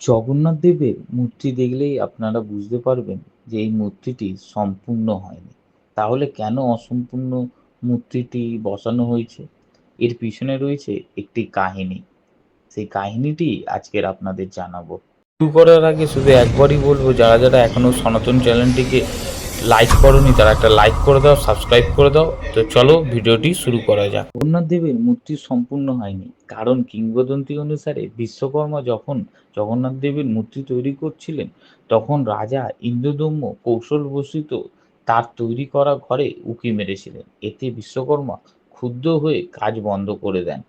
জগন্নাথ দেবের মূর্তি দেখলেই আপনারা বুঝতে পারবেন যে এই মূর্তিটি সম্পূর্ণ হয়নি। তাহলে কেন অসম্পূর্ণ মূর্তিটি বসানো হয়েছে? এর পিছনে রয়েছে একটি কাহিনী। সেই কাহিনীটি আজকের আপনাদের জানাব। শুরু করার আগে শুধু একবারই বলব, যারা যারা এখনও সনাতন চ্যানেলটিকে লাইক করনি, তারা একটা লাইক করে দাও সাবস্ক্রাইব করে দাও। তো চলো ভিডিওটি শুরু করা যাক। জগন্নাথ দেবের মূর্তি সম্পূর্ণ হয়নি, কারণ কিংবদন্তি অনুসারে বিশ্বকর্মা যখন জগন্নাথ দেবের মূর্তি তৈরি করছিলেন, তখন রাজা ইন্দ্রদম্য কৌশলবশিত তার তৈরি করা ঘরে উকি মেরেছিলেন। এতে বিশ্বকর্মা ক্ষুব্ধ হয়ে কাজ বন্ধ করে দেন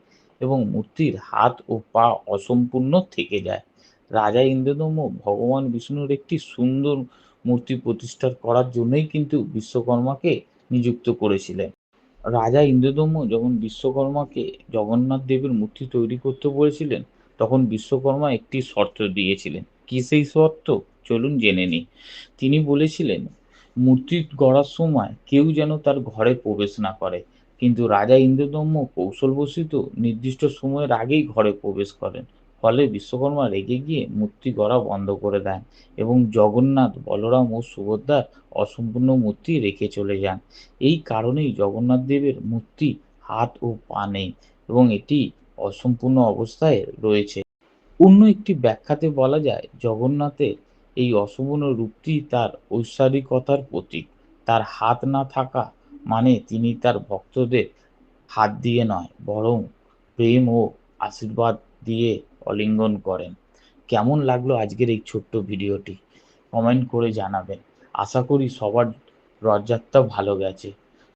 এবং মূর্তির হাত ও পা অসম্পূর্ণ থেকে যায়। রাজা ইন্দ্রদম্য ভগবান বিষ্ণুর একটি সুন্দর মূর্তি প্রতিষ্ঠা করার জন্যই কিন্তু বিশ্বকর্মাকে নিযুক্ত করেছিলেন। রাজা ইন্দ্রদম্য যখন বিশ্বকর্মাকে জগন্নাথ দেবের মূর্তি তৈরি করতে বলেছিলেন, তখন বিশ্বকর্মা একটি শর্ত দিয়েছিলেন। কি সেই শর্ত? চলুন জেনে নিই। তিনি বলেছিলেন, মূর্তি গড়ার সময় কেউ যেন তার ঘরে প্রবেশ না করে। কিন্তু রাজা ইন্দ্রদম্য কৌশলবশিত নির্দিষ্ট সময়ের আগেই ঘরে প্রবেশ করেন। ফলে বিশ্বকর্মা রেগে গিয়ে মূর্তি গড়া বন্ধ করে দেন এবং জগন্নাথ, বলরাম ও সুভদ্রার অসম্পূর্ণ মূর্তি রেখে চলে যান। এই কারণেই জগন্নাথ দেবের মূর্তি হাত ও পা নেই এবং এটি অসম্পূর্ণ অবস্থায় রয়েছে। অন্য একটি ব্যাখ্যাতে বলা যায়, জগন্নাথের এই অসম্পূর্ণ রূপটি তার ঐশ্বরিকতার প্রতীক। তার হাত না থাকা মানে তিনি তার ভক্তদের হাত দিয়ে নয়, বরং প্রেম ও আশীর্বাদ দিয়ে অলিঙ্গন করেন। কেমন লাগল আজকের এই ছোট্ট ভিডিওটি? কমেন্ট করে জানাবেন। আশা করি সবার রথযাত্রা ভালো গেছে।